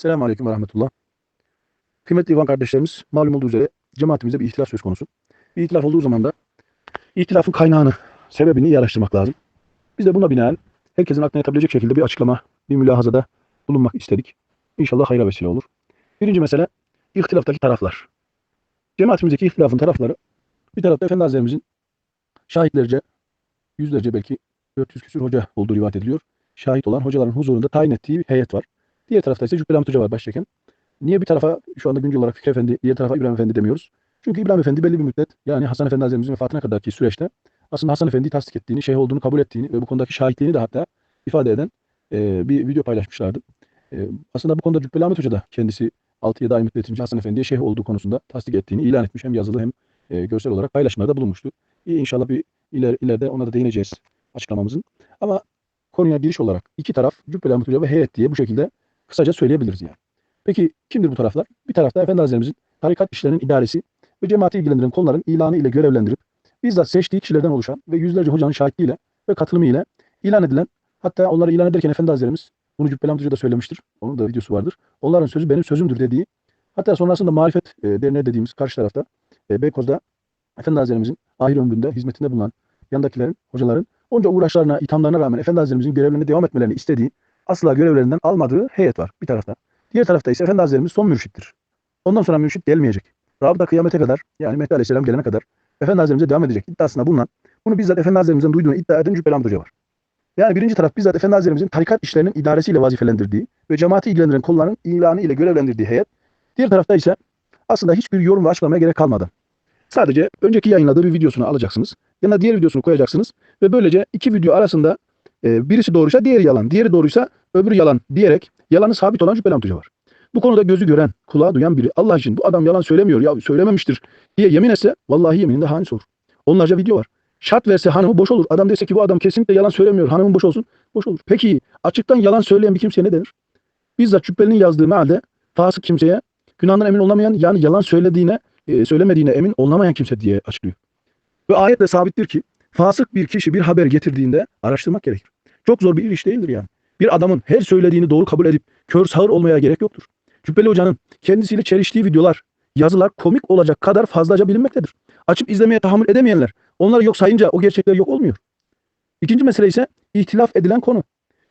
Selamun Aleyküm ve Rahmetullah. Kıymetli Ivan kardeşlerimiz, malum olduğu üzere cemaatimizde bir ihtilaf söz konusu. Bir ihtilaf olduğu zaman da ihtilafın kaynağını, sebebini iyi araştırmak lazım. Biz de buna binaen herkesin aklına yatabilecek şekilde bir açıklama, bir mülahazada bulunmak istedik. İnşallah hayra vesile olur. Birinci mesele, ihtilaftaki taraflar. Cemaatimizdeki ihtilafın tarafları, bir tarafta Efendi Hazretlerimizin şahitlerce, yüzlerce belki 400 küsur hoca olduğu rivayet ediliyor. Şahit olan hocaların huzurunda tayin ettiği bir heyet var. Diğer tarafta ise Cübbeli Hamit Hoca var başçeken. Niye bir tarafa şu anda güncel olarak Fikri Efendi, diğer tarafa İbrahim Efendi demiyoruz? Çünkü İbrahim Efendi belli bir müddet yani Hasan Efendi Hazretlerimizin vefatına kadarki süreçte aslında Hasan Efendi'yi tasdik ettiğini, şeyh olduğunu kabul ettiğini ve bu konudaki şahitliğini de hatta ifade eden e, bir video paylaşmışlardı. E, aslında bu konuda Cübbeli Ahmet Hoca da kendisi 6-7 ay müddetince Hasan Efendi'ye şeyh olduğu konusunda tasdik ettiğini ilan etmiş. Hem yazılı hem e, görsel olarak paylaşımlarda bulunmuştu. İyi, inşallah bir iler, ileride ona da değineceğiz açıklamamızın. Ama konuya giriş olarak iki taraf Cübbeli Ahmet Hoca ve heyet diye bu şekilde kısaca söyleyebiliriz yani. Peki kimdir bu taraflar? Bir tarafta Efendi Hazretlerimizin tarikat işlerinin idaresi ve cemaati ilgilendiren konuların ilanı ile görevlendirip bizzat seçtiği kişilerden oluşan ve yüzlerce hocanın şahitliğiyle ve katılımı ile ilan edilen hatta onları ilan ederken Efendi Hazretlerimiz bunu Cübbeli Hoca da söylemiştir. Onun da videosu vardır. Onların sözü benim sözümdür dediği hatta sonrasında marifet e, derneği dediğimiz karşı tarafta e, Beykoz'da Efendi Hazretlerimizin ahir ömründe hizmetinde bulunan yandakilerin, hocaların onca uğraşlarına, ithamlarına rağmen Efendi Hazretlerimizin görevlerine devam etmelerini istediği asla görevlerinden almadığı heyet var bir tarafta. Diğer tarafta ise Efendi Hazretlerimiz son mürşittir. Ondan sonra mürşit gelmeyecek. Rabıta kıyamete kadar yani Mehdi Aleyhisselam gelene kadar Efendi Hazretlerimize devam edecek iddiasında bulunan bunu bizzat Efendi Hazretlerimizden duyduğunu iddia eden Cübbeli Hoca var. Yani birinci taraf bizzat Efendi Hazretlerimizin tarikat işlerinin idaresiyle vazifelendirdiği ve cemaati ilgilendiren konuların ilanı ile görevlendirdiği heyet. Diğer tarafta ise aslında hiçbir yorum ve açıklamaya gerek kalmadan sadece önceki yayınladığı bir videosunu alacaksınız. Yanına diğer videosunu koyacaksınız ve böylece iki video arasında e, birisi doğruysa diğeri yalan, diğeri doğruysa öbürü yalan diyerek yalanı sabit olan Hoca var. Bu konuda gözü gören, kulağı duyan biri Allah için bu adam yalan söylemiyor ya söylememiştir diye yemin etse vallahi yemininde hanis olur. Onlarca video var. Şart verse hanımı boş olur. Adam dese ki bu adam kesinlikle yalan söylemiyor. Hanımın boş olsun. Boş olur. Peki açıktan yalan söyleyen bir kimseye ne denir? Bizzat Cübbeli'nin yazdığı mealde fasık kimseye günahından emin olamayan yani yalan söylediğine e, söylemediğine emin olamayan kimse diye açıklıyor. Ve ayetle sabittir ki fasık bir kişi bir haber getirdiğinde araştırmak gerekir. Çok zor bir iş değildir yani. Bir adamın her söylediğini doğru kabul edip kör sağır olmaya gerek yoktur. Cübbeli Hoca'nın kendisiyle çeliştiği videolar, yazılar komik olacak kadar fazlaca bilinmektedir. Açıp izlemeye tahammül edemeyenler onları yok sayınca o gerçekler yok olmuyor. İkinci mesele ise ihtilaf edilen konu.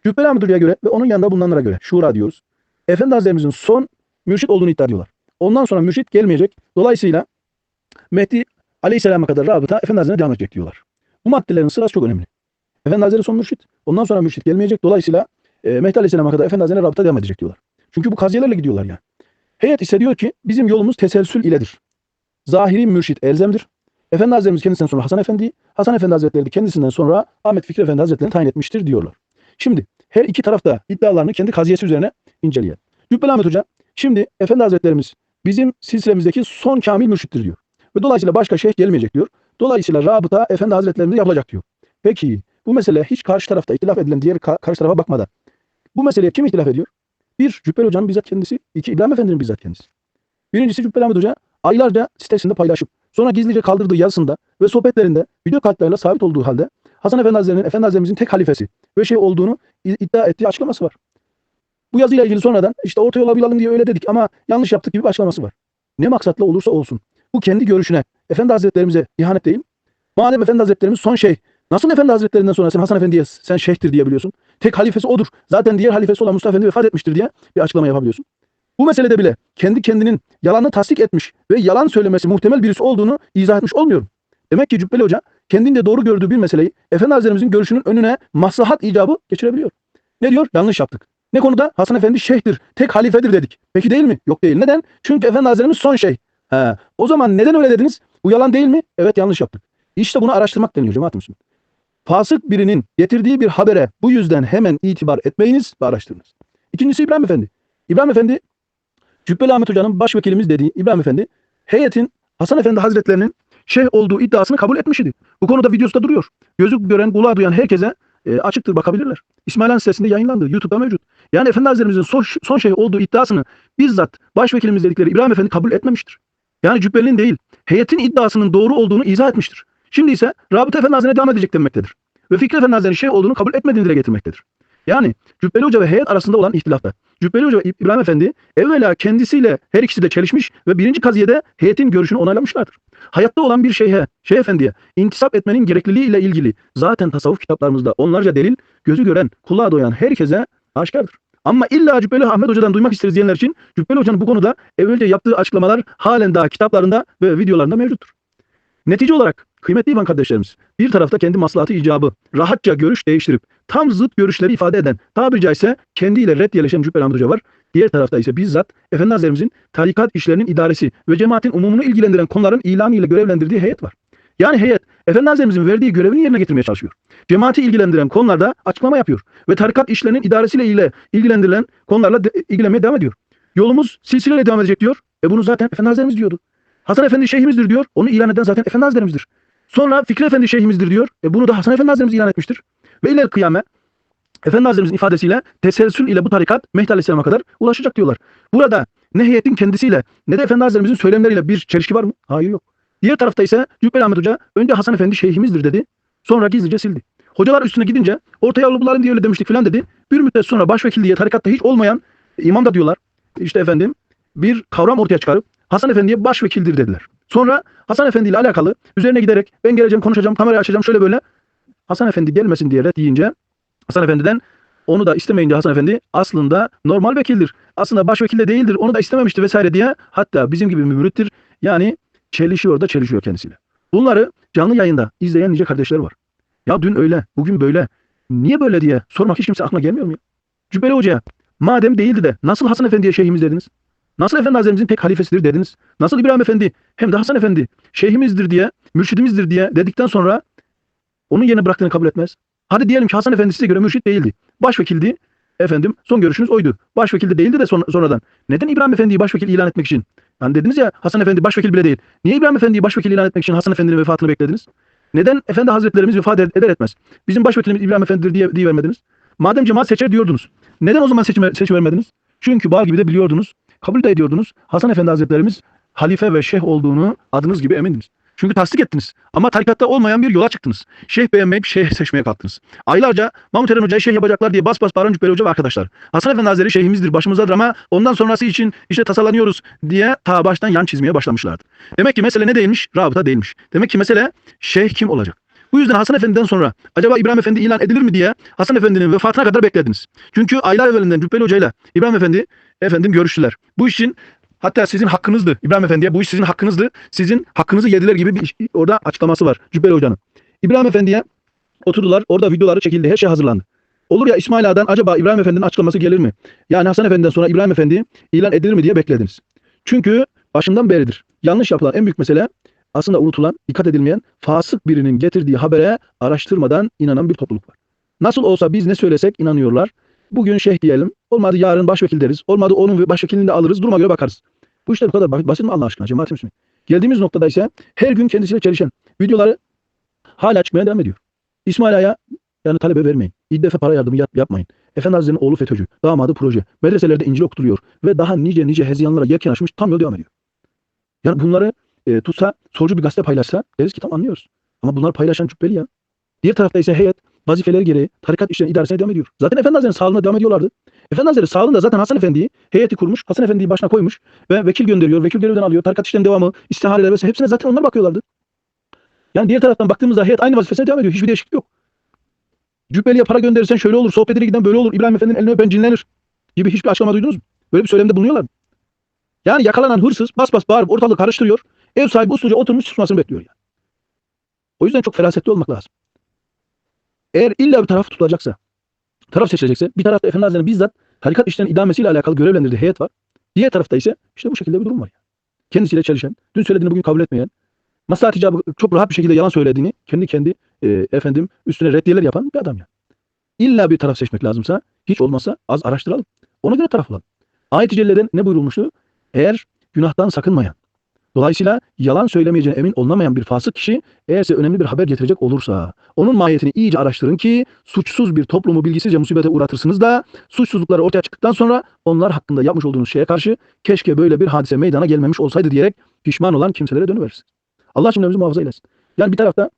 Cübbeli Ahmet göre ve onun yanında bulunanlara göre şura diyoruz. Efendi Hazretlerimizin son mürşit olduğunu iddia ediyorlar. Ondan sonra mürşit gelmeyecek. Dolayısıyla Mehdi Aleyhisselam'a kadar rabıta Efendi Hazretleri'ne devam edecek diyorlar. Bu maddelerin sırası çok önemli. Efendi Hazretleri son mürşit. Ondan sonra mürşit gelmeyecek. Dolayısıyla e, Mehdi Aleyhisselam'a kadar Efendi Hazretleri'ne rabıta devam edecek diyorlar. Çünkü bu kaziyelerle gidiyorlar yani. Heyet ise diyor ki bizim yolumuz teselsül iledir. Zahiri mürşit elzemdir. Efendi Hazretlerimiz kendisinden sonra Hasan Efendi, Hasan Efendi Hazretleri de kendisinden sonra Ahmet Fikri Efendi Hazretleri'ni tayin etmiştir diyorlar. Şimdi her iki tarafta iddialarını kendi kaziyesi üzerine inceleyelim. Cübbeli Ahmet Hoca şimdi Efendi Hazretlerimiz bizim silsilemizdeki son kamil mürşittir diyor. Ve dolayısıyla başka şeyh gelmeyecek diyor. Dolayısıyla rabıta Efendi Hazretlerimize yapılacak diyor. Peki bu mesele hiç karşı tarafta ihtilaf edilen diğer ka- karşı tarafa bakmadan bu meseleye kim ihtilaf ediyor? Bir, Cübbeli Hoca'nın bizzat kendisi. iki İbrahim Efendi'nin bizzat kendisi. Birincisi Cübbeli Ahmet Hoca aylarca sitesinde paylaşıp sonra gizlice kaldırdığı yazısında ve sohbetlerinde video kayıtlarıyla sabit olduğu halde Hasan Efendi Hazretleri'nin Efendi Hazretlerimizin tek halifesi ve şey olduğunu iddia ettiği açıklaması var. Bu yazıyla ilgili sonradan işte orta yola bulalım diye öyle dedik ama yanlış yaptık gibi bir açıklaması var. Ne maksatla olursa olsun. Bu kendi görüşüne Efendi Hazretlerimize ihanet değil. Madem Efendi Hazretlerimiz son şey. Nasıl Efendi Hazretlerinden sonra sen Hasan Efendi'ye sen şeyhtir diyebiliyorsun? Tek halifesi odur. Zaten diğer halifesi olan Mustafa Efendi vefat etmiştir diye bir açıklama yapabiliyorsun. Bu meselede bile kendi kendinin yalanını tasdik etmiş ve yalan söylemesi muhtemel birisi olduğunu izah etmiş olmuyorum. Demek ki Cübbeli Hoca kendince doğru gördüğü bir meseleyi Efendi Hazretlerimizin görüşünün önüne maslahat icabı geçirebiliyor. Ne diyor? Yanlış yaptık. Ne konuda? Hasan Efendi şeyhtir, tek halifedir dedik. Peki değil mi? Yok değil. Neden? Çünkü Efendi Hazretlerimiz son şey. He. O zaman neden öyle dediniz? Bu yalan değil mi? Evet yanlış yaptık. İşte bunu araştırmak deniyor cemaat Müslüman. Fasık birinin getirdiği bir habere bu yüzden hemen itibar etmeyiniz ve araştırınız. İkincisi İbrahim Efendi. İbrahim Efendi, Cübbeli Ahmet Hoca'nın başvekilimiz dediği İbrahim Efendi, heyetin Hasan Efendi Hazretlerinin şeyh olduğu iddiasını kabul etmiş. Bu konuda videosu da duruyor. Gözü gören, kulağı duyan herkese e, açıktır bakabilirler. İsmail Han sitesinde yayınlandı. YouTube'da mevcut. Yani Efendi Hazretlerimizin son, son şey olduğu iddiasını bizzat başvekilimiz dedikleri İbrahim Efendi kabul etmemiştir. Yani Cübbeli'nin değil, heyetin iddiasının doğru olduğunu izah etmiştir. Şimdi ise Rabıta Efendi Hazretleri'ne devam edecek demektedir. Ve Fikri Efendi Hazretleri'nin şey olduğunu kabul etmediğini dile getirmektedir. Yani Cübbeli Hoca ve heyet arasında olan ihtilafta. Cübbeli Hoca ve İbrahim Efendi evvela kendisiyle her ikisi de çelişmiş ve birinci kaziyede heyetin görüşünü onaylamışlardır. Hayatta olan bir şeyhe, şeyh efendiye intisap etmenin gerekliliği ile ilgili zaten tasavvuf kitaplarımızda onlarca delil gözü gören, kulağa doyan herkese aşikardır. Ama illa Cübbeli Ahmet Hoca'dan duymak isteriz diyenler için Cübbeli Hoca'nın bu konuda evvelce yaptığı açıklamalar halen daha kitaplarında ve videolarında mevcuttur. Netice olarak kıymetli İvan kardeşlerimiz bir tarafta kendi maslahatı icabı rahatça görüş değiştirip tam zıt görüşleri ifade eden tabiri caizse kendiyle reddiyeleşen Cübbeli Ahmet Hoca var. Diğer tarafta ise bizzat Efendi Hazretlerimizin tarikat işlerinin idaresi ve cemaatin umumunu ilgilendiren konuların ilanı ile görevlendirdiği heyet var. Yani heyet Efendi Hazretlerimizin verdiği görevini yerine getirmeye çalışıyor. Cemaati ilgilendiren konularda açıklama yapıyor ve tarikat işlerinin idaresiyle ile ilgilendirilen konularla de, ilgilenmeye devam ediyor. Yolumuz silsileyle devam edecek diyor. E bunu zaten Efendi Hazretlerimiz diyordu. Hasan Efendi şeyhimizdir diyor. Onu ilan eden zaten Efendi Hazretlerimizdir. Sonra Fikri Efendi şeyhimizdir diyor. E bunu da Hasan Efendi Hazretlerimiz ilan etmiştir. Ve ileri kıyame Efendi Hazretlerimizin ifadesiyle teselsül ile bu tarikat Mehdi Aleyhisselam'a kadar ulaşacak diyorlar. Burada ne heyetin kendisiyle ne de Efendi Hazretlerimizin söylemleriyle bir çelişki var mı? Hayır yok. Diğer tarafta ise Cübbeli Ahmet Hoca önce Hasan Efendi şeyhimizdir dedi. Sonra gizlice sildi. Hocalar üstüne gidince ortaya yolu bulalım diye öyle demiştik falan dedi. Bir müddet sonra başvekil diye tarikatta hiç olmayan imam da diyorlar. İşte efendim bir kavram ortaya çıkarıp Hasan Efendi'ye başvekildir dediler. Sonra Hasan Efendi ile alakalı üzerine giderek ben geleceğim konuşacağım kamerayı açacağım şöyle böyle Hasan Efendi gelmesin diye red Hasan Efendi'den onu da istemeyince Hasan Efendi aslında normal vekildir. Aslında başvekil de değildir. Onu da istememişti vesaire diye hatta bizim gibi bir. Yani çelişiyor da çelişiyor kendisiyle. Bunları canlı yayında izleyen nice kardeşler var. Ya dün öyle, bugün böyle. Niye böyle diye sormak hiç kimse aklına gelmiyor mu ya? Cübbeli Hoca'ya madem değildi de nasıl Hasan Efendi'ye şeyhimiz dediniz? Nasıl Efendi Hazretlerimizin tek halifesidir dediniz? Nasıl İbrahim Efendi hem de Hasan Efendi şeyhimizdir diye, mürşidimizdir diye dedikten sonra onun yerine bıraktığını kabul etmez. Hadi diyelim ki Hasan Efendi size göre mürşit değildi. Başvekildi. Efendim son görüşünüz oydu. Başvekil de değildi de son- sonradan. Neden İbrahim Efendi'yi başvekil ilan etmek için? Yani dediniz ya Hasan Efendi başvekil bile değil. Niye İbrahim Efendi'yi başvekil ilan etmek için Hasan Efendi'nin vefatını beklediniz? Neden Efendi Hazretlerimiz vefat ed- eder etmez? Bizim başvekilimiz İbrahim Efendi'dir diye, diye vermediniz. Madem cemaat seçer diyordunuz. Neden o zaman seçim, seçim vermediniz? Çünkü bal gibi de biliyordunuz. Kabul de ediyordunuz. Hasan Efendi Hazretlerimiz halife ve şeyh olduğunu adınız gibi emindiniz. Çünkü tasdik ettiniz. Ama tarikatta olmayan bir yola çıktınız. Şeyh beğenmeyip şeyh seçmeye kalktınız. Aylarca Mahmut Eren Hoca'yı şeyh yapacaklar diye bas bas bağıran Cübbeli Hoca ve arkadaşlar. Hasan Efendi Hazretleri şeyhimizdir başımızdadır ama ondan sonrası için işte tasalanıyoruz diye ta baştan yan çizmeye başlamışlardı. Demek ki mesele ne değilmiş? Rabıta değilmiş. Demek ki mesele şeyh kim olacak? Bu yüzden Hasan Efendi'den sonra acaba İbrahim Efendi ilan edilir mi diye Hasan Efendi'nin vefatına kadar beklediniz. Çünkü aylar evvelinden Cübbeli Hoca İbrahim Efendi efendim görüştüler. Bu işin hatta sizin hakkınızdı İbrahim Efendi'ye bu iş sizin hakkınızdı. Sizin hakkınızı yediler gibi bir orada açıklaması var Cübbeli Hoca'nın. İbrahim Efendi'ye oturdular. Orada videoları çekildi. Her şey hazırlandı. Olur ya İsmail Ağa'dan acaba İbrahim Efendi'nin açıklaması gelir mi? Yani Hasan Efendi'den sonra İbrahim Efendi ilan edilir mi diye beklediniz. Çünkü başından beridir. Yanlış yapılan en büyük mesele aslında unutulan, dikkat edilmeyen fasık birinin getirdiği habere araştırmadan inanan bir topluluk var. Nasıl olsa biz ne söylesek inanıyorlar. Bugün şeyh diyelim. Olmadı yarın başvekil deriz. Olmadı onun başvekilini de alırız. Duruma göre bakarız. Bu işler bu kadar basit, mi Allah aşkına cemaat Müslüman? Geldiğimiz noktada ise her gün kendisiyle çelişen videoları hala çıkmaya devam ediyor. İsmail Ağa'ya yani talebe vermeyin. İddefe para yardımı yap, yapmayın. Efendi Hazretleri'nin oğlu FETÖ'cü, damadı proje, medreselerde İncil okutuluyor ve daha nice nice hezeyanlara yelken açmış tam yol devam ediyor. Yani bunları e, tutsa, solcu bir gazete paylaşsa deriz ki tam anlıyoruz. Ama bunlar paylaşan cübbeli ya. Diğer tarafta ise heyet vazifeleri gereği tarikat işlerinin idaresine devam ediyor. Zaten Efendi Hazretleri'nin sağlığına devam ediyorlardı. Efendi Hazretleri sağlığında zaten Hasan Efendi'yi heyeti kurmuş. Hasan Efendi'yi başına koymuş ve vekil gönderiyor. Vekil görevden alıyor. Tarikat işlerinin devamı, istihaleler vesaire hepsine zaten onlar bakıyorlardı. Yani diğer taraftan baktığımızda heyet aynı vazifesine devam ediyor. Hiçbir değişiklik yok. Cübbeli'ye para gönderirsen şöyle olur, sohbetine giden böyle olur, İbrahim Efendi'nin elini öpen cinlenir gibi hiçbir açıklama duydunuz mu? Böyle bir söylemde bulunuyorlar mı? Yani yakalanan hırsız bas bas bağırıp ortalığı karıştırıyor. Ev sahibi usulca oturmuş susmasını bekliyor yani. O yüzden çok ferasetli olmak lazım. Eğer illa bir taraf tutulacaksa, taraf seçilecekse bir tarafta Efendi Hazretleri'nin bizzat tarikat işlerinin idamesiyle alakalı görevlendirdiği heyet var. Diğer tarafta ise işte bu şekilde bir durum var. Yani. Kendisiyle çelişen, dün söylediğini bugün kabul etmeyen, maslahat icabı çok rahat bir şekilde yalan söylediğini kendi kendi e, efendim üstüne reddiyeler yapan bir adam yani. İlla bir taraf seçmek lazımsa hiç olmazsa az araştıralım. Ona göre taraf olalım. Ayet-i ne buyurulmuştu? Eğer günahtan sakınmayan, dolayısıyla yalan söylemeyeceğine emin olunamayan bir fasık kişi eğer size önemli bir haber getirecek olursa onun mahiyetini iyice araştırın ki suçsuz bir toplumu bilgisizce musibete uğratırsınız da suçsuzlukları ortaya çıktıktan sonra onlar hakkında yapmış olduğunuz şeye karşı keşke böyle bir hadise meydana gelmemiş olsaydı diyerek pişman olan kimselere dönüverirsiniz. Allah cümlemizi muhafaza eylesin. Yani bir tarafta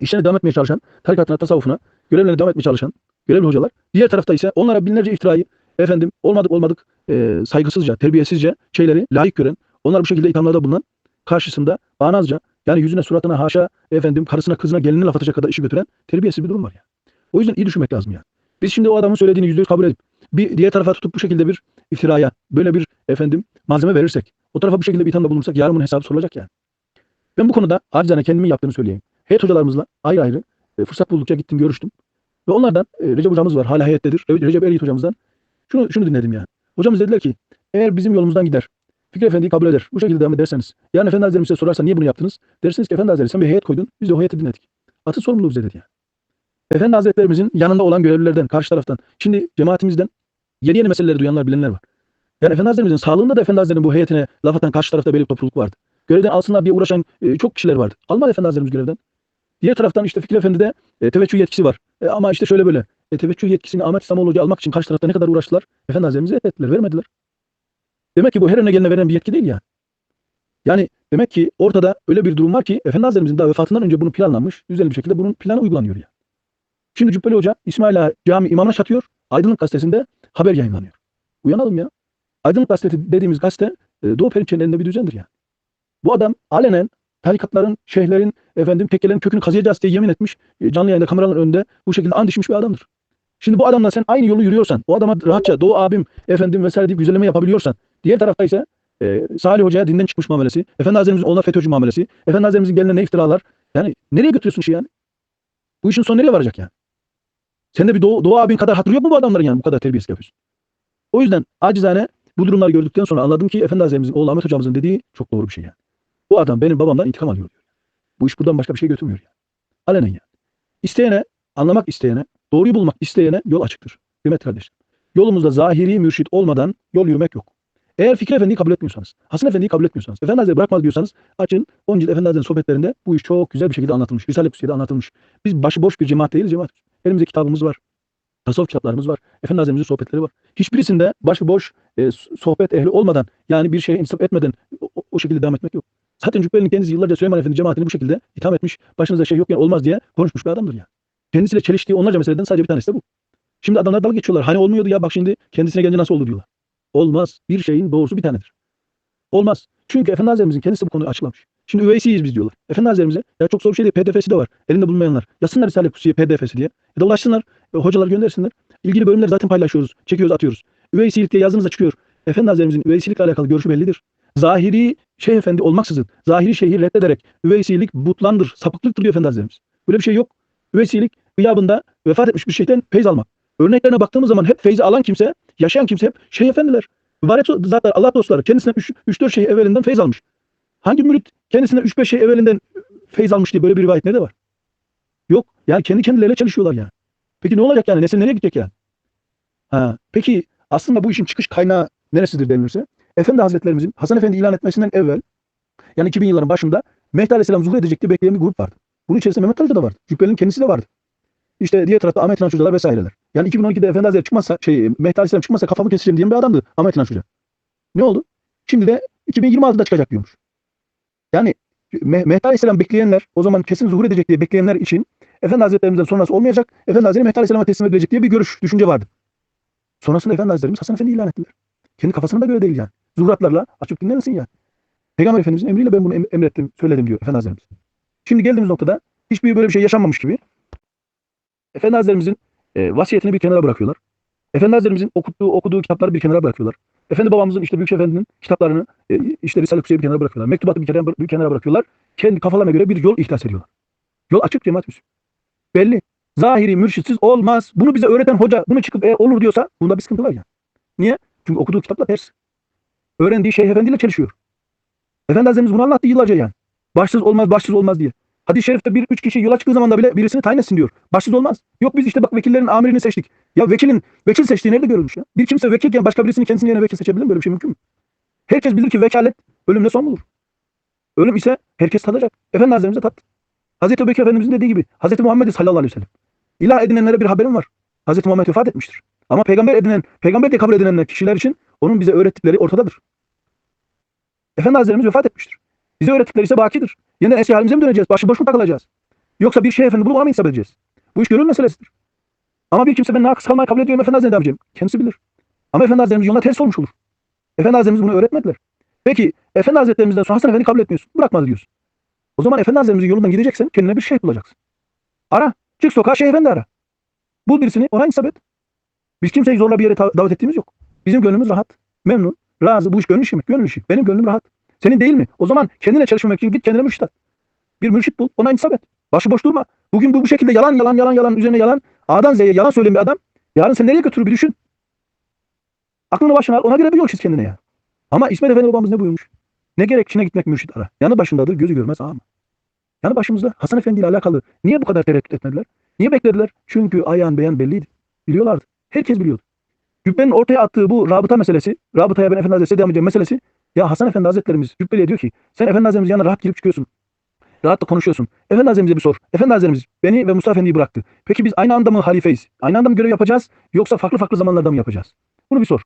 işlerine devam etmeye çalışan, tarikatına, tasavvufuna, görevlerine devam etmeye çalışan görevli hocalar. Diğer tarafta ise onlara binlerce iftirayı efendim olmadık olmadık e, saygısızca, terbiyesizce şeyleri layık gören, onlar bu şekilde ithamlarda bulunan karşısında bağnazca yani yüzüne suratına haşa efendim karısına kızına gelinine laf atacak kadar işi götüren terbiyesiz bir durum var ya. O yüzden iyi düşünmek lazım ya. Biz şimdi o adamın söylediğini yüzde yüz kabul edip bir diğer tarafa tutup bu şekilde bir iftiraya böyle bir efendim malzeme verirsek o tarafa bu şekilde bir ithamda bulunursak yarın bunun hesabı sorulacak yani. Ben bu konuda acizane kendimin yaptığını söyleyeyim. Heyet hocalarımızla ayrı ayrı e, fırsat buldukça gittim görüştüm. Ve onlardan e, Recep hocamız var hala heyettedir. Re- Recep Eryiğit hocamızdan şunu, şunu dinledim yani. Hocamız dediler ki eğer bizim yolumuzdan gider Fikri Efendi'yi kabul eder. Bu şekilde devam ederseniz. Yani Efendi Hazretleri size sorarsa niye bunu yaptınız? Dersiniz ki Efendi Hazretleri sen bir heyet koydun. Biz de o heyeti dinledik. Atı sorumluluğu bize dedi yani. Efendi Hazretlerimizin yanında olan görevlilerden, karşı taraftan. Şimdi cemaatimizden yeni yeni meseleleri duyanlar, bilenler var. Yani Efendi Hazretlerimizin sağlığında da Efendi Hazretleri'nin bu heyetine laf atan karşı tarafta böyle bir topluluk vardı. Görevden alsınlar diye uğraşan e, çok kişiler vardı. Almadı Efendi Hazretlerimiz görevden. Diğer taraftan işte Fikri Efendi'de e, teveccüh yetkisi var. E, ama işte şöyle böyle. E, teveccüh yetkisini Ahmet İslamoğlu almak için karşı tarafta ne kadar uğraştılar? Efendi Hazretlerimize ettiler, vermediler. Demek ki bu her önüne gelene veren bir yetki değil yani. Yani demek ki ortada öyle bir durum var ki Efendi Hazretlerimizin daha vefatından önce bunu planlanmış. Düzenli bir şekilde bunun planı uygulanıyor yani. Şimdi Cübbeli Hoca İsmail cami imamına çatıyor. Aydınlık gazetesinde haber yayınlanıyor. Uyanalım ya. Aydınlık gazetesi dediğimiz gazete e, Doğu Perinçek'in elinde bir düzendir yani. Bu adam alenen tarikatların, şeyhlerin, efendim tekkelerin kökünü kazıyacağız diye yemin etmiş. e, Canlı yayında kameraların önünde bu şekilde and içmiş bir adamdır. Şimdi bu adamla sen aynı yolu yürüyorsan, o adama rahatça Doğu abim efendim vesaire deyip güzelleme yapabiliyorsan, diğer tarafta ise e, Salih Hoca'ya dinden çıkmış muamelesi, Efendi Hazretlerimizin ona FETÖ'cü muamelesi, Efendi Hazretlerimizin geline ne iftiralar. Yani nereye götürüyorsun işi yani? Bu işin sonu nereye varacak yani? Sende bir Doğu, Doğu abin kadar hatırı yok mu bu adamların yani bu kadar terbiyesiz yapıyorsun? O yüzden acizane bu durumları gördükten sonra anladım ki Efendi Hazretlerimizin oğlu Ahmet Hocamızın dediği çok doğru bir şey yani. Bu adam benim babamdan intikam alıyor. Bu iş buradan başka bir şey götürmüyor yani. Alenen yani. İsteyene, anlamak isteyene, doğruyu bulmak isteyene yol açıktır. Kıymetli kardeşim. Yolumuzda zahiri mürşit olmadan yol yürümek yok. Eğer Fikri Efendi'yi kabul etmiyorsanız, Hasan Efendi'yi kabul etmiyorsanız, Efendi Hazretleri bırakmaz diyorsanız açın 10 cilt Efendi Hazretleri'nin sohbetlerinde bu iş çok güzel bir şekilde anlatılmış. Risale-i Kutsiye'de anlatılmış. Biz başıboş bir cemaat değiliz cemaat. Elimizde kitabımız var. Tasavvuf kitaplarımız var. Efendi Hazretlerimizin sohbetleri var. Hiçbirisinde başıboş e, sohbet ehli olmadan yani bir şeye insaf etmeden o, o- şekilde devam etmek yok. Zaten Cübbeli'nin kendisi yıllarca Süleyman Efendi cemaatini bu şekilde itham etmiş. Başınızda şey yokken olmaz diye konuşmuş bir adamdır ya. Kendisiyle çeliştiği onlarca meseleden sadece bir tanesi de bu. Şimdi adamlar dalga geçiyorlar. Hani olmuyordu ya bak şimdi kendisine gelince nasıl oldu diyorlar. Olmaz. Bir şeyin doğrusu bir tanedir. Olmaz. Çünkü Efendi Hazretlerimizin kendisi bu konuyu açıklamış. Şimdi üveysiyiz biz diyorlar. Efendi Hazretlerimize ya çok zor bir şey değil. PDF'si de var. Elinde bulunmayanlar. Yazsınlar Risale-i Kutsiye PDF'si diye. Ya da ulaşsınlar. e, hocalar göndersinler. İlgili bölümleri zaten paylaşıyoruz. Çekiyoruz atıyoruz. Üveysilik diye yazdığınızda çıkıyor. Efendi Hazretlerimizin üveysilikle alakalı görüşü bellidir. Zahiri şeyh efendi olmaksızın, zahiri şeyhi reddederek üveysilik butlandır, sapıklıktır diyor Efendi Hazretlerimiz. Böyle bir şey yok. Üveysilik gıyabında vefat etmiş bir şeyden feyz almak. Örneklerine baktığımız zaman hep feyzi alan kimse, yaşayan kimse hep şeyh efendiler. Mübarek zatlar, Allah dostları kendisine 3-4 şey evvelinden feyz almış. Hangi mürit kendisine 3-5 şey evvelinden feyz almış diye böyle bir rivayet nerede var? Yok. Yani kendi kendileriyle çalışıyorlar yani. Peki ne olacak yani? Nesil nereye gidecek yani? Ha, peki aslında bu işin çıkış kaynağı neresidir denilirse Efendi Hazretlerimizin Hasan Efendi ilan etmesinden evvel yani 2000 yılların başında Mehdi Aleyhisselam zuhur edecek diye bekleyen bir grup vardı. Bunun içerisinde Mehmet Hoca da vardı. Cübbeli'nin kendisi de vardı. İşte diğer tarafta Ahmet İnanç Hocalar vesaireler. Yani 2012'de Efendi Hazretleri çıkmazsa, şey, Mehdi Aleyhisselam çıkmazsa kafamı keseceğim diyen bir adamdı Ahmet İnanç Hoca. Ne oldu? Şimdi de 2026'da çıkacak diyormuş. Yani Me- Mehdi Aleyhisselam bekleyenler, o zaman kesin zuhur edecek diye bekleyenler için Efendi Hazretlerimizden sonrası olmayacak, Efendi Hazretleri Mehdi Aleyhisselam'a teslim edilecek diye bir görüş, düşünce vardı. Sonrasında Efendi Hazretlerimiz Hasan Efendi ilan ettiler. Kendi kafasına da göre değil yani. Zuhuratlarla açıp dinler misin ya? Peygamber Efendimizin emriyle ben bunu em- emrettim, söyledim diyor Efendi Hazretlerimiz. Şimdi geldiğimiz noktada hiçbir böyle bir şey yaşanmamış gibi Efendi Hazretlerimizin e, vasiyetini bir kenara bırakıyorlar. Efendi Hazretlerimizin okuttuğu, okuduğu kitapları bir kenara bırakıyorlar. Efendi babamızın işte Büyük Efendi'nin kitaplarını e, işte Risale-i Kutsiye'yi bir kenara bırakıyorlar. Mektubatı bir kenara, bir kenara bırakıyorlar. Kendi kafalarına göre bir yol ihdas ediyorlar. Yol açık cemaat Müslüman. Belli. Zahiri, mürşitsiz olmaz. Bunu bize öğreten hoca bunu çıkıp e, olur diyorsa bunda bir sıkıntı var ya. Niye? Çünkü okuduğu kitapla ters. Öğrendiği Şeyh Efendi'yle çelişiyor. Efendi Hazretlerimiz bunu anlattı yıllarca yani. Başsız olmaz, başsız olmaz diye. Hadis-i şerifte bir üç kişi yola çıktığı zaman da bile birisini tayin etsin diyor. Başsız olmaz. Yok biz işte bak vekillerin amirini seçtik. Ya vekilin vekil seçtiği nerede görülmüş ya? Bir kimse vekilken başka birisini kendisinin yerine vekil seçebilir mi? Böyle bir şey mümkün mü? Herkes bilir ki vekalet ölümle son bulur. Ölüm ise herkes tadacak. Efendi Hazretlerimiz de tattı. Hazreti Ebubekir Efendimizin dediği gibi Hazreti Muhammed sallallahu aleyhi ve sellem. İlah edinenlere bir haberim var. Hazreti Muhammed vefat etmiştir. Ama peygamber edinen, peygamber diye kabul edilenler kişiler için onun bize öğrettikleri ortadadır. Efendi Hazretlerimiz vefat etmiştir. Bize öğrettikleri ise bakidir. Yeniden eski halimize mi döneceğiz? Başıboş mu takılacağız? Yoksa bir şey efendi bulup ona mı hesap edeceğiz? Bu iş gönül meselesidir. Ama bir kimse ben nakıs kalmayı kabul ediyorum Efendi Hazretleri edeceğim. Kendisi bilir. Ama Efendi Hazretlerimiz yoluna ters olmuş olur. Efendi Hazretlerimiz bunu öğretmediler. Peki Efendi Hazretlerimizden sonra Hasan Efendi kabul etmiyorsun. Bırakmadı diyorsun. O zaman Efendi Hazretlerimizin yolundan gideceksen kendine bir şey bulacaksın. Ara. Çık sokağa Şeyh Efendi ara. Bul birisini ona insap et. Biz kimseyi zorla bir yere davet ettiğimiz yok. Bizim gönlümüz rahat. Memnun. Razı. Bu iş gönül işi mi? Gönül işi. Benim gönlüm rahat. Senin değil mi? O zaman kendine çalışmamak için git kendine mürşit. Bir mürşit bul. Ona insap et. Başıboş durma. Bugün bu, bu şekilde yalan yalan yalan yalan üzerine yalan. A'dan Z'ye yalan söyleyen bir adam. Yarın seni nereye götürür bir düşün. Aklını başına al. Ona göre bir yol çiz kendine ya. Ama İsmet Efendi babamız ne buyurmuş? Ne gerek Çin'e gitmek mürşit ara. Yanı başındadır gözü görmez ama. Yanı başımızda Hasan Efendi ile alakalı niye bu kadar tereddüt etmediler? Niye beklediler? Çünkü ayağın beyan belliydi. Biliyorlardı. Herkes biliyordu. Cübbenin ortaya attığı bu rabıta meselesi, rabıtaya ben Efendi Hazretleri devam edeceğim meselesi, ya Hasan Efendi Hazretlerimiz Cübbeli'ye diyor ki, sen Efendi Hazretlerimizin yanına rahat girip çıkıyorsun. Rahat da konuşuyorsun. Efendi Hazretlerimize bir sor. Efendi Hazretlerimiz beni ve Mustafa Efendi'yi bıraktı. Peki biz aynı anda mı halifeyiz? Aynı anda mı görev yapacağız? Yoksa farklı farklı zamanlarda mı yapacağız? Bunu bir sor.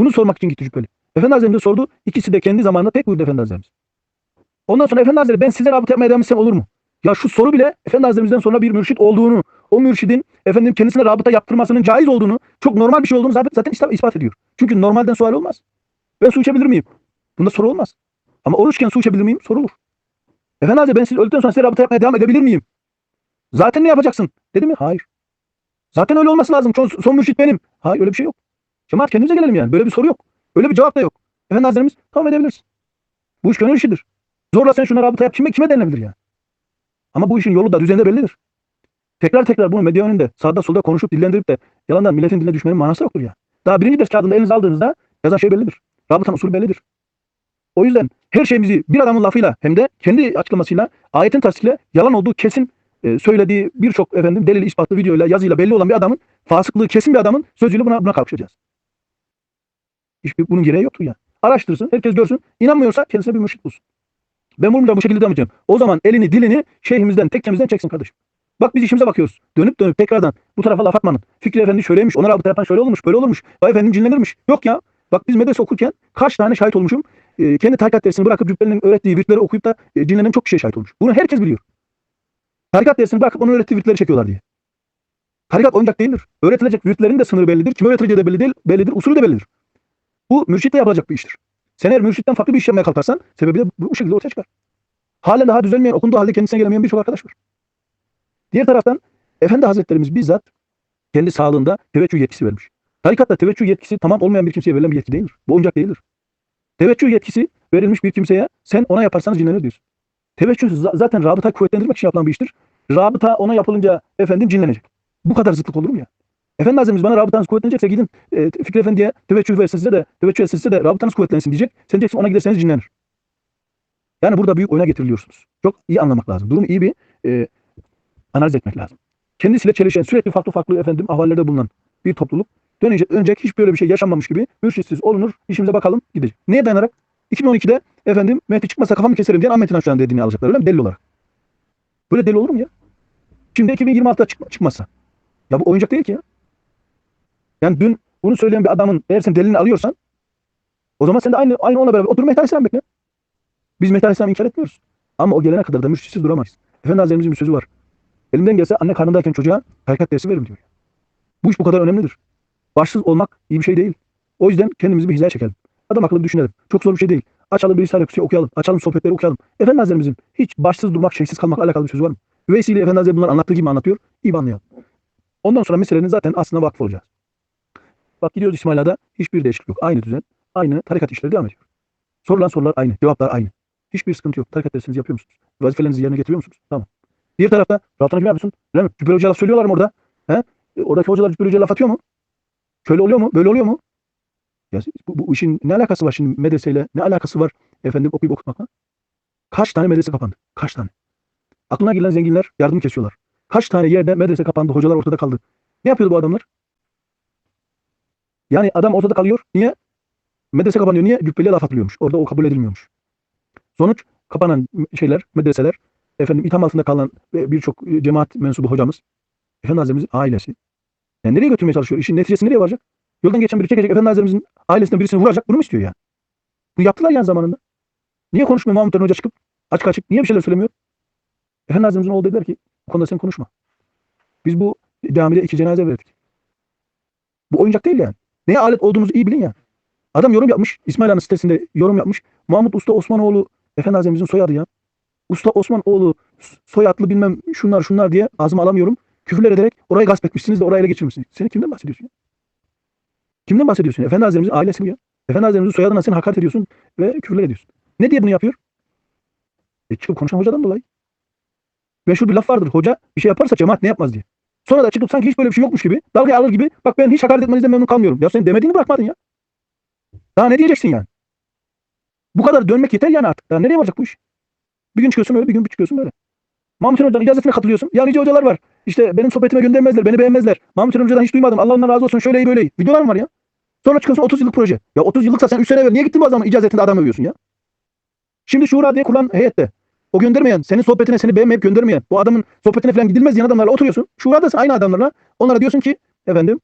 Bunu sormak için gitti Cübbeli. Efendi Hazretlerimiz sordu. İkisi de kendi zamanında tek buyurdu Efendi Hazretlerimiz. Ondan sonra Efendi Hazretleri ben size rabıta yapmaya devam etsem olur mu? Ya şu soru bile Efendi Hazretlerimizden sonra bir mürşit olduğunu, o mürşidin efendim kendisine rabıta yaptırmasının caiz olduğunu, çok normal bir şey olduğunu zaten, zaten ispat ediyor. Çünkü normalden sual olmaz. Ben su içebilir miyim? Bunda soru olmaz. Ama oruçken su içebilir miyim? Sorulur. Efendi Hazretleri ben siz öldükten sonra size rabıta yapmaya devam edebilir miyim? Zaten ne yapacaksın? Dedi mi? Hayır. Zaten öyle olması lazım. Son, son mürşit benim. Hayır öyle bir şey yok. Cemaat kendimize gelelim yani. Böyle bir soru yok. Öyle bir cevap da yok. Efendi Hazretlerimiz tamam edebilirsin. Bu iş gönül işidir. Zorla sen şuna rabıta yap. Kime, kime denilebilir yani? Ama bu işin yolu da düzeni bellidir. Tekrar tekrar bunu medya önünde sağda solda konuşup dillendirip de yalandan milletin diline düşmenin manası yoktur ya. Daha birinci ders kağıdında elinize aldığınızda yazan şey bellidir. Rabıtanın usulü bellidir. O yüzden her şeyimizi bir adamın lafıyla hem de kendi açıklamasıyla ayetin tasdikle yalan olduğu kesin e, söylediği birçok efendim delil ispatlı videoyla yazıyla belli olan bir adamın fasıklığı kesin bir adamın sözüyle buna, buna kalkışacağız. Hiçbir bunun gereği yoktur ya. Araştırsın, herkes görsün. İnanmıyorsa kendisine bir mürşit bulsun. Ben bunu bu şekilde devam edeceğim. O zaman elini dilini şeyhimizden, tekkemizden çeksin kardeşim. Bak biz işimize bakıyoruz. Dönüp dönüp tekrardan bu tarafa laf atmanın. Fikri Efendi şöyleymiş, ona rabıta yapan şöyle olmuş, böyle olmuş. Vay efendim cinlenirmiş. Yok ya. Bak biz medrese okurken kaç tane şahit olmuşum. Ee, kendi tarikat dersini bırakıp Cübbeli'nin öğrettiği virtleri okuyup da e, cinlenen çok kişiye şahit olmuş. Bunu herkes biliyor. Tarikat dersini bırakıp onun öğrettiği virtleri çekiyorlar diye. Tarikat oyuncak değildir. Öğretilecek virtlerin de sınırı bellidir. Kim öğretileceği de belli değil, bellidir. Usulü de bellidir. Bu mürşitle yapılacak bir iştir. Sen eğer mürşitten farklı bir iş yapmaya kalkarsan sebebi de bu, şekilde ortaya çıkar. Halen daha düzelmeyen, okunduğu halde kendisine gelemeyen birçok arkadaş var. Diğer taraftan Efendi Hazretlerimiz bizzat kendi sağlığında teveccüh yetkisi vermiş. Tarikatta teveccüh yetkisi tamam olmayan bir kimseye verilen bir yetki değildir. Bu oyuncak değildir. Teveccüh yetkisi verilmiş bir kimseye sen ona yaparsanız cinlenir diyorsun. Teveccüh za- zaten rabıta kuvvetlendirmek için yapılan bir iştir. Rabıta ona yapılınca efendim cinlenecek. Bu kadar zıtlık olur mu ya? Efendi Hazretimiz bana rabıtanız kuvvetlenecekse gidin e, Fikri Efendi'ye teveccüh versin size de teveccüh etsin size de rabıtanız kuvvetlensin diyecek. Sen diyeceksin ona giderseniz cinlenir. Yani burada büyük oyuna getiriliyorsunuz. Çok iyi anlamak lazım. Durumu iyi bir e, analiz etmek lazım. Kendisiyle çelişen, sürekli farklı farklı efendim ahvallerde bulunan bir topluluk dönecek, dönecek hiç böyle bir şey yaşanmamış gibi mürşitsiz olunur, işimize bakalım gidecek. Neye dayanarak? 2012'de efendim Mehdi çıkmasa kafamı keserim diyen Ahmet İnanç'tan dediğini alacaklar öyle mi? Delil olarak. Böyle deli olur mu ya? Şimdi 2026'da çıkma, çıkmazsa. Ya bu oyuncak değil ki ya. Yani dün bunu söyleyen bir adamın eğer sen delilini alıyorsan o zaman sen de aynı aynı onunla beraber otur Mehdi Aleyhisselam bekle. Biz Mehdi Aleyhisselam'ı inkar etmiyoruz. Ama o gelene kadar da mürşitsiz duramayız. Efendi Hazretlerimizin bir sözü var. Elimden gelse anne karnındayken çocuğa hakikat dersi veririm diyor. Bu iş bu kadar önemlidir. Başsız olmak iyi bir şey değil. O yüzden kendimizi bir hizaya çekelim. Adam akıllı düşünelim. Çok zor bir şey değil. Açalım bir risale okuyalım. Açalım sohbetleri okuyalım. Efendi Hazretlerimizin hiç başsız durmak, şeysiz kalmakla alakalı bir sözü var mı? Üveysi ile Efendi Hazretleri bunları anlattığı gibi anlatıyor. İyi anlayalım. Ondan sonra meselenin zaten aslında vakıf olacağız. Bak gidiyoruz İsmaila'da hiçbir değişiklik yok. Aynı düzen, aynı tarikat işleri devam ediyor. Sorulan sorular aynı, cevaplar aynı. Hiçbir sıkıntı yok. Tarikat dersinizi yapıyor musunuz? Vazifelerinizi yerine getiriyor musunuz? Tamam. Diğer tarafta Rabıtan'a kim yapıyorsun? Cübbeli Hoca'ya laf söylüyorlar mı orada? He? E, Oradaki hocalar Cübbeli Hoca'ya laf atıyor mu? Şöyle oluyor mu? Böyle oluyor mu? Ya bu, bu işin ne alakası var şimdi medreseyle? Ne alakası var efendim okuyup okutmakla? Kaç tane medrese kapandı? Kaç tane? Aklına gelen zenginler yardım kesiyorlar. Kaç tane yerde medrese kapandı, hocalar ortada kaldı. Ne yapıyordu bu adamlar? Yani adam ortada kalıyor. Niye? Medrese kapanıyor. Niye? Cübbeliye laf atılıyormuş. Orada o kabul edilmiyormuş. Sonuç kapanan şeyler, medreseler, efendim itham altında kalan ve birçok e, cemaat mensubu hocamız, Efendi Hazretlerimizin ailesi. Yani nereye götürmeye çalışıyor? İşin neticesi nereye varacak? Yoldan geçen biri çekecek Efendi ailesinden birisini vuracak. Bunu mu istiyor yani? Bunu yaptılar yani zamanında. Niye konuşmuyor Mahmut Hoca çıkıp açık açık? Niye bir şeyler söylemiyor? Efendi oğlu dediler ki bu konuda sen konuşma. Biz bu camide iki cenaze verdik. Bu oyuncak değil yani. Neye alet olduğumuzu iyi bilin ya. Adam yorum yapmış. İsmail Han'ın sitesinde yorum yapmış. Mahmut Usta Osmanoğlu Efendi Hazretimizin soyadı ya. Usta Osmanoğlu soyadlı bilmem şunlar şunlar diye ağzıma alamıyorum. Küfürler ederek orayı gasp etmişsiniz de orayı ele geçirmişsiniz. Sen kimden bahsediyorsun ya? Kimden bahsediyorsun? Efendi Hazretimizin ailesi bu ya. Efendi Hazretimizin soyadına sen hakaret ediyorsun ve küfürler ediyorsun. Ne diye bunu yapıyor? E çıkıp konuşan hocadan dolayı. Meşhur bir laf vardır. Hoca bir şey yaparsa cemaat ne yapmaz diye. Sonra da çıkıp sanki hiç böyle bir şey yokmuş gibi dalgaya alır gibi bak ben hiç hakaret etmenizden memnun kalmıyorum. Ya sen demediğini bırakmadın ya. Daha ne diyeceksin yani? Bu kadar dönmek yeter yani artık. Daha nereye varacak bu iş? Bir gün çıkıyorsun öyle bir gün çıkıyorsun böyle. Mahmut Hüseyin Hoca'nın icazetine katılıyorsun. Ya nice hocalar var. İşte benim sohbetime göndermezler. Beni beğenmezler. Mahmut Hoca'dan hiç duymadım. Allah ondan razı olsun. Şöyle iyi böyle iyi. Videolar mı var ya? Sonra çıkıyorsun 30 yıllık proje. Ya 30 yıllıksa sen 3 sene evvel niye gittin bu adamın icazetinde adam övüyorsun ya? Şimdi Şura diye kurulan heyette o göndermeyen, senin sohbetine seni beğenmeyip göndermeyen, bu adamın sohbetine falan gidilmez diyen adamlarla oturuyorsun. Şuradasın aynı adamlarla. Onlara diyorsun ki efendim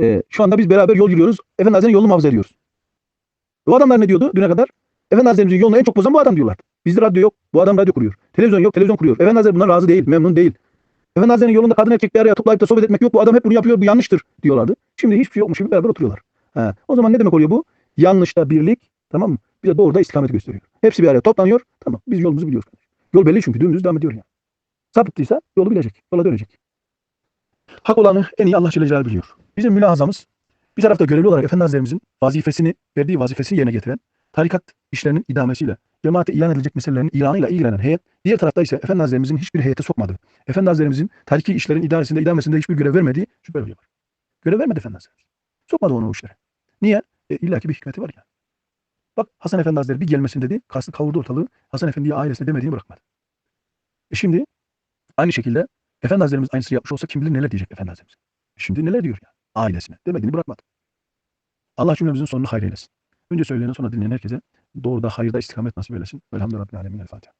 e, şu anda biz beraber yol yürüyoruz. Efendi Hazretleri'nin yolunu muhafaza ediyoruz. O adamlar ne diyordu düne kadar? Efendi Hazretlerimizin yolunu en çok bozan bu adam diyorlar. Bizde radyo yok. Bu adam radyo kuruyor. Televizyon yok. Televizyon kuruyor. Efendi Hazretleri bundan razı değil. Memnun değil. Efendi yolunda kadın erkek bir araya toplayıp da sohbet etmek yok. Bu adam hep bunu yapıyor. Bu yanlıştır diyorlardı. Şimdi hiçbir şey yokmuş gibi beraber oturuyorlar. Ha. O zaman ne demek oluyor bu? Yanlışta birlik. Tamam mı? Bir de doğruda istikamet gösteriyor. Hepsi bir araya toplanıyor. Tamam. Biz yolumuzu biliyoruz. Yol belli çünkü dümdüz devam ediyor yani. Sapıttıysa yolu bilecek. Yola dönecek. Hak olanı en iyi Allah Celle Celaluhu biliyor. Bizim mülahazamız bir tarafta görevli olarak Efendi Hazretlerimizin vazifesini, verdiği vazifesini yerine getiren, tarikat işlerinin idamesiyle, cemaate ilan edilecek meselelerin ilanıyla ilgilenen heyet, diğer tarafta ise Efendi Hazretlerimizin hiçbir heyete sokmadığı, Efendi Hazretlerimizin tariki işlerin idaresinde, idamesinde hiçbir görev vermediği şüpheli var. Görev vermedi Efendi Hazretlerimiz. Sokmadı onu o işlere. Niye? E, İlla ki bir hikmeti var ya. Bak Hasan Efendi Hazretleri bir gelmesin dedi, kastı kavurdu ortalığı, Hasan Efendi'ye ailesine demediğini bırakmadı. E şimdi aynı şekilde Efendi Hazretlerimiz aynısını yapmış olsa kim bilir neler diyecek Efendi Hazretlerimiz. E Şimdi neler diyor ya ailesine. Demediğini bırakmadı. Allah cümlemizin sonunu hayır eylesin. Önce söyleyene sonra dinleyen herkese doğruda hayırda istikamet nasip eylesin. Velhamdülillah Rabbil Alemin. El Fatiha.